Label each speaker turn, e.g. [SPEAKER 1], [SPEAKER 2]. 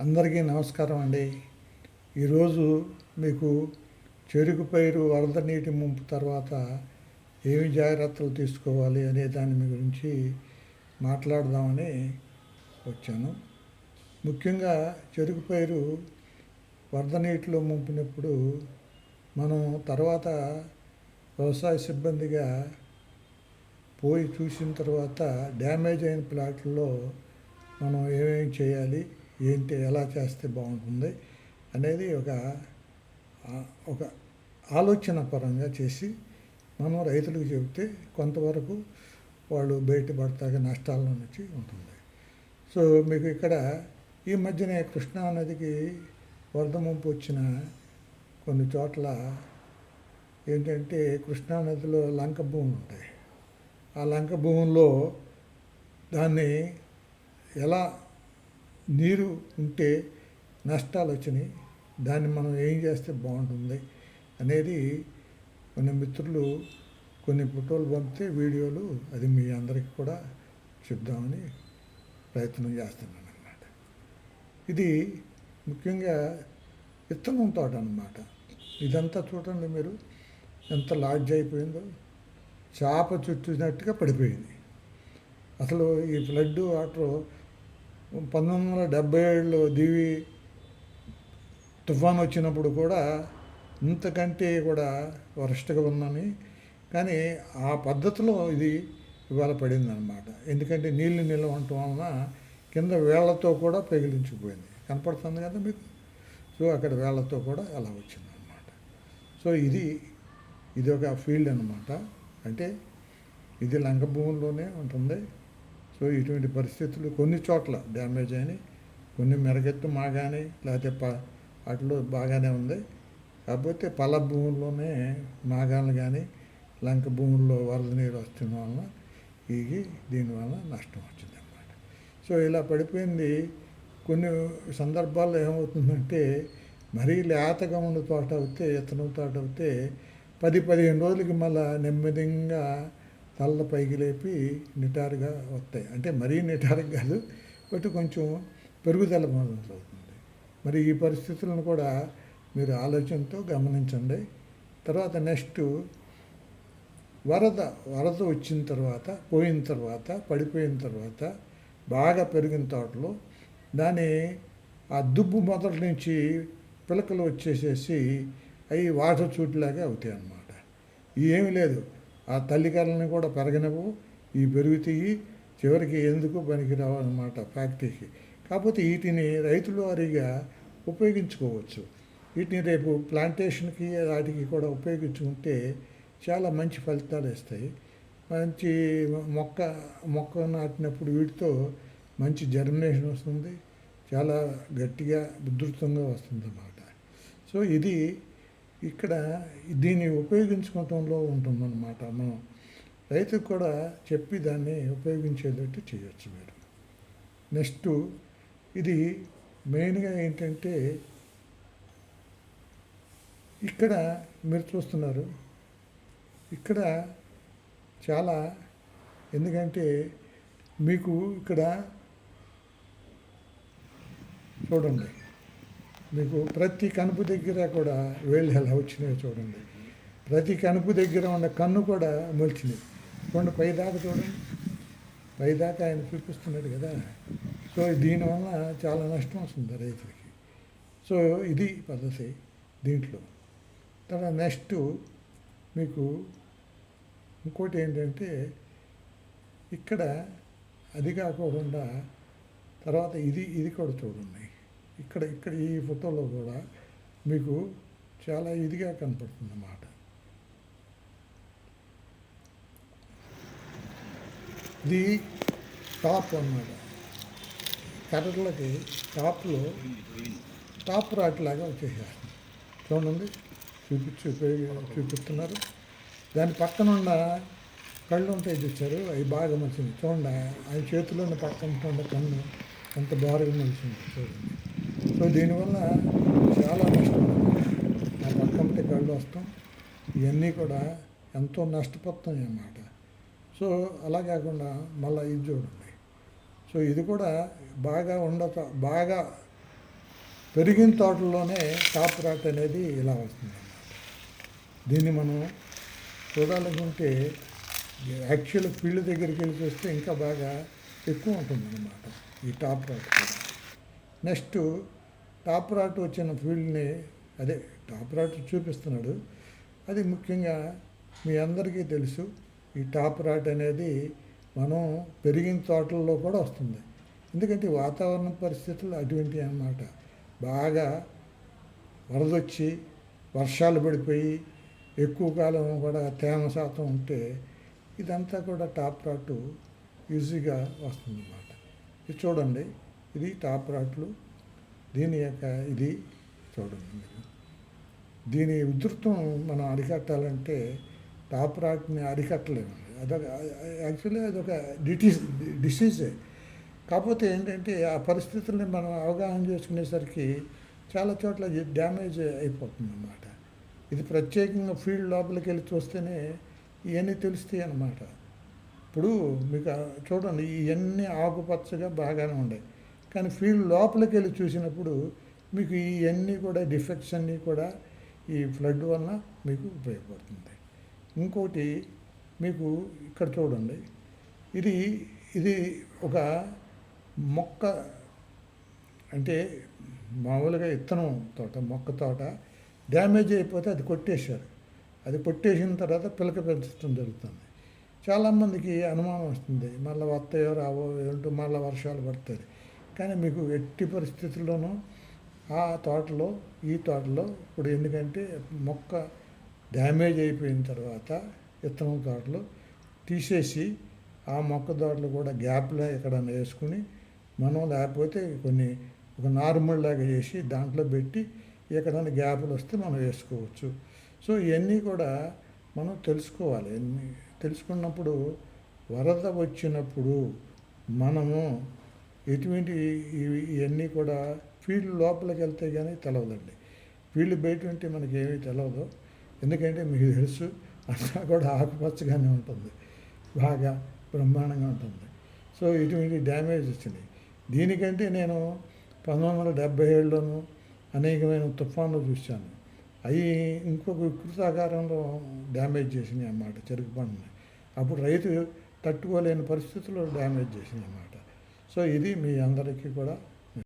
[SPEAKER 1] అందరికీ నమస్కారం అండి. ఈరోజు మీకు చెరుకు పైరు వరద నీటి ముంపు తర్వాత ఏమి జాగ్రత్తలు తీసుకోవాలి అనే దాని గురించి మాట్లాడదామని వచ్చాను. ముఖ్యంగా చెరుకు పైరు వరద నీటిలో ముంపినప్పుడు మనం తర్వాత వ్యవసాయ సిబ్బందిగా పోయి చూసిన తర్వాత డ్యామేజ్ అయిన ప్లాట్లలో మనం ఏమేమి చేయాలి ఏంటి ఎలా చేస్తే బాగుంటుంది అనేది ఒక ఒక ఆలోచన పరంగా చేసి మనం రైతులకు చెబితే కొంతవరకు వాళ్ళు బయటపడతాక నష్టాల నుంచి ఉంటుంది. సో మీకు ఇక్కడ ఈ మధ్యనే కృష్ణా నదికి వరద ముంపు వచ్చిన కొన్ని చోట్ల ఏంటంటే కృష్ణా నదిలో లంక భూములు ఉంటాయి. ఆ లంక భూముల్లో దాన్ని ఎలా నీరు ఉంటే నష్టాలు వచ్చినాయి. దాన్ని మనం ఏం చేస్తే బాగుంటుంది అనేది కొన్ని మిత్రులు కొన్ని ఫోటోలు పంపితే వీడియోలు అది మీ అందరికీ కూడా చెప్దామని ప్రయత్నం చేస్తున్నాను అన్నమాట ఇది ముఖ్యంగా విత్తనం తోట అన్నమాట. ఇదంతా చూడండి మీరు. ఎంత లాడ్జ్ అయిపోయిందో. చేప చుట్టూనట్టుగా పడిపోయింది. అసలు ఈ ఫ్లడ్ వాటర్ పంతొమ్మిది వందల డెబ్బై ఏడులో దివి తుఫాన్ వచ్చినప్పుడు కూడా ఇంతకంటే కూడా వరస్ట్గా ఉందని. కానీ ఆ పద్ధతిలో ఇది ఇవాళ పడిందనమాట ఎందుకంటే నీళ్ళు నిల్వ ఉండటం వలన కింద వేళ్ళతో కూడా పెగిలించిపోయింది. కనపడుతుంది కదా మీకు? సో అక్కడ వేళ్ళతో కూడా అలా వచ్చిందనమాట సో ఇది ఇది ఒక ఫీల్డ్ అనమాట అంటే ఇది లంక భూముల్లోనే ఉంటుంది. సో ఇటువంటి పరిస్థితులు కొన్ని చోట్ల డ్యామేజ్ అయినాయి. కొన్ని మెరగెత్తు మాగానే లేకపోతే ప వాటిలో బాగానే ఉంది. కాకపోతే పల భూముల్లోనే మాగాలు కానీ లంక భూముల్లో వరద నీరు వస్తున్న వలన ఇది దీనివల్ల నష్టం వచ్చింది అన్నమాట సో ఇలా పడిపోయింది. కొన్ని సందర్భాల్లో ఏమవుతుందంటే మరీ లేతగా ఉన్న తోట అవుతే ఇత్తనం తోట అవుతే పది పదిహేను రోజులకి మళ్ళీ నెమ్మదిగా కళ్ళ పైకి లేపి నిటారుగా వస్తాయి. అంటే మరీ నిటారుగా కాదు బట్ కొంచెం పెరుగుదల మొదలవుతుంది. మరి ఈ పరిస్థితులను కూడా మీరు ఆలోచనతో గమనించండి. తర్వాత నెక్స్ట్ వరద వరద వచ్చిన తర్వాత పోయిన తర్వాత పడిపోయిన తర్వాత బాగా పెరిగిన తోటలో దాని ఆ దుబ్బు మొదటి నుంచి పిలకలు వచ్చేసేసి అవి వాటర్ చూట్లాగా అవుతాయి అన్నమాట ఏమీ లేదు. ఆ తల్లికల్ని కూడా పెరగనివ్వు ఈ పెరుగుతాయి చివరికి ఎందుకు పనికిరావన్నమాట ఫ్యాక్టరీకి. కాకపోతే వీటిని రైతుల వారీగా ఉపయోగించుకోవచ్చు. వీటిని రేపు ప్లాంటేషన్కి వాటికి కూడా ఉపయోగించుకుంటే చాలా మంచి ఫలితాలు ఇస్తాయి మంచి మొక్క మొక్క నాటినప్పుడు వీటితో మంచి జర్మినేషన్ వస్తుంది. చాలా గట్టిగా ఉధృతంగా వస్తుంది అన్నమాట సో ఇది ఇక్కడ దీన్ని ఉపయోగించుకోవటంలో ఉంటుందన్నమాట. మనం రైతుకు కూడా చెప్పి దాన్ని ఉపయోగించేటట్టు చేయొచ్చు మీరు. నెక్స్ట్ ఇది మెయిన్గా ఏంటంటే ఇక్కడ మీరు చూస్తున్నారు. ఇక్కడ చాలా ఎందుకంటే మీకు ఇక్కడ చూడండి. మీకు ప్రతి కనుపు దగ్గర కూడా వేళ్ళు ఎలా వచ్చినాయో చూడండి. ప్రతి కనుపు దగ్గర ఉన్న కన్ను కూడా మొలిచినాయి చూడండి పైదాకా చూడండి. పైదాకా ఆయన చూపిస్తున్నాడు కదా. సో దీనివల్ల చాలా నష్టం వస్తుంది రైతులకి. సో ఇది పద్ధతి దీంట్లో. తర్వాత నెక్స్ట్ మీకు ఇంకోటి ఏంటంటే ఇక్కడ అది కాకుండా తర్వాత ఇది ఇది కూడా చూడండి. ఇక్కడ ఇక్కడ ఈ ఫోటోలో కూడా మీకు చాలా ఇదిగా కనపడుతుంది అన్నమాట. ఇది టాప్ అన్నమాట. కర్రలకి టాప్లో టాప్ రాట్లాగా లాగా వచ్చేసారు చూడండి చూపించి చూపిస్తున్నారు. దాని పక్కన ఉన్న కళ్ళు ఉంటాయి చూసారు అవి బాగా మంచిది చూడండి ఆయన చేతిలో ఉన్న పక్కన ఉంటుండే కన్ను ఎంత బాగా మంచిది చూడండి. సో దీనివల్ల చాలా నష్టం. ఆ పక్క కళ్ళు వస్తాం. ఇవన్నీ కూడా ఎంతో నష్టపోతాం అన్నమాట సో అలా కాకుండా మళ్ళీ ఇది చూడండి. సో ఇది కూడా బాగా ఉండ బాగా పెరిగిన తోటల్లోనే టాప్ రాట్ అనేది ఇలా వస్తుంది దీన్ని మనం చూడాలనుకుంటే యాక్చువల్ ఫీల్డ్ దగ్గరికి వెళ్ళి చూస్తే ఇంకా బాగా ఎక్కువ ఉంటుందన్నమాట ఈ టాప్ రాట్ కూడా. నెక్స్ట్ టాప్ రాట్ వచ్చిన ఫీల్డ్ని అదే టాప్ రాట్ చూపిస్తున్నాడు. అది ముఖ్యంగా మీ అందరికీ తెలుసు ఈ టాప్ రాట్ అనేది మనం పెరిగిన తోటల్లో కూడా వస్తుంది. ఎందుకంటే వాతావరణ పరిస్థితులు అటువంటివి అన్నమాట. బాగా వరదొచ్చి వర్షాలు పడిపోయి ఎక్కువ కాలం కూడా తేమ శాతం ఉంటే ఇదంతా కూడా టాప్ రాటు ఈజీగా వస్తుంది అన్నమాట ఇది చూడండి ఇది టాప్ రాట్లు. దీని యొక్క ఇది చూడండి. మీరు దీని ఉధృతం మనం అరికట్టాలంటే టాప్ రాట్ని అరికట్టలేము అదొక యాక్చువల్లీ అదొక డిటీస్ డిసీజే. కాకపోతే ఏంటంటే ఆ పరిస్థితుల్ని మనం అవగాహన చేసుకునేసరికి చాలా చోట్ల డ్యామేజ్ అయిపోతుంది అన్నమాట ఇది ప్రత్యేకంగా ఫీల్డ్ లోపలికి వెళ్ళి చూస్తేనే ఇవన్నీ తెలుస్తాయి అన్నమాట ఇప్పుడు మీకు చూడండి ఇవన్నీ ఆకుపచ్చగా బాగానే ఉండే కానీ ఫీల్డ్ లోపలికి వెళ్ళి చూసినప్పుడు మీకు ఇవన్నీ కూడా డిఫెక్ట్స్ అన్నీ కూడా ఈ ఫ్లడ్ వలన మీకు ఉపయోగపడుతుంది. ఇంకోటి మీకు ఇక్కడ చూడండి. ఇది ఇది ఒక మొక్క అంటే మామూలుగా ఇత్తనం తోట మొక్క తోట డ్యామేజ్ అయిపోతే అది కొట్టేశారు. అది కొట్టేసిన తర్వాత పిలక పెంచడం జరుగుతుంది. చాలామందికి అనుమానం వస్తుంది. మళ్ళీ వస్తాయో రావో ఏంటో మళ్ళీ వర్షాలు పడతాయి. కానీ మీకు ఎట్టి పరిస్థితుల్లోనూ ఆ తోటలో ఈ తోటలో ఇప్పుడు ఎందుకంటే మొక్క డ్యామేజ్ అయిపోయిన తర్వాత విత్తనం తోటలు తీసేసి ఆ మొక్క తోటలు కూడా గ్యాప్లో ఎక్కడన్నా వేసుకుని మనం లేకపోతే కొన్ని ఒక నార్మల్ లాగా చేసి దాంట్లో పెట్టి ఎక్కడైనా గ్యాపులు వస్తే మనం వేసుకోవచ్చు. సో ఇవన్నీ కూడా మనం తెలుసుకోవాలి. ఎన్ని తెలుసుకున్నప్పుడు వరద వచ్చినప్పుడు మనము ఎటువంటి ఇవి- ఇవన్నీ కూడా ఫీల్డ్ లోపలికి వెళ్తే కానీ తెలవదండి. ఫీల్డ్ బయట ఉంటే మనకి ఏమీ తెలవదు. ఎందుకంటే మీకు తెలుసు అంతా కూడా ఆకుపచ్చగానే ఉంటుంది. బాగా బ్రహ్మాండంగా ఉంటుంది. సో ఇటువంటి డ్యామేజ్ వచ్చింది. దీనికంటే నేను పంతొమ్మిది వందల డెబ్బై ఏడులోను అనేకమైన తుఫాన్లు చూశాను. అవి ఇంకొక వికృతాకారంలో డ్యామేజ్ చేసినాయి అన్నమాట చెరుకు పంటని అప్పుడు రైతు తట్టుకోలేని పరిస్థితుల్లో డ్యామేజ్ చేసినాయి అన్నమాట. సో ఇది మీ అందరికీ కూడా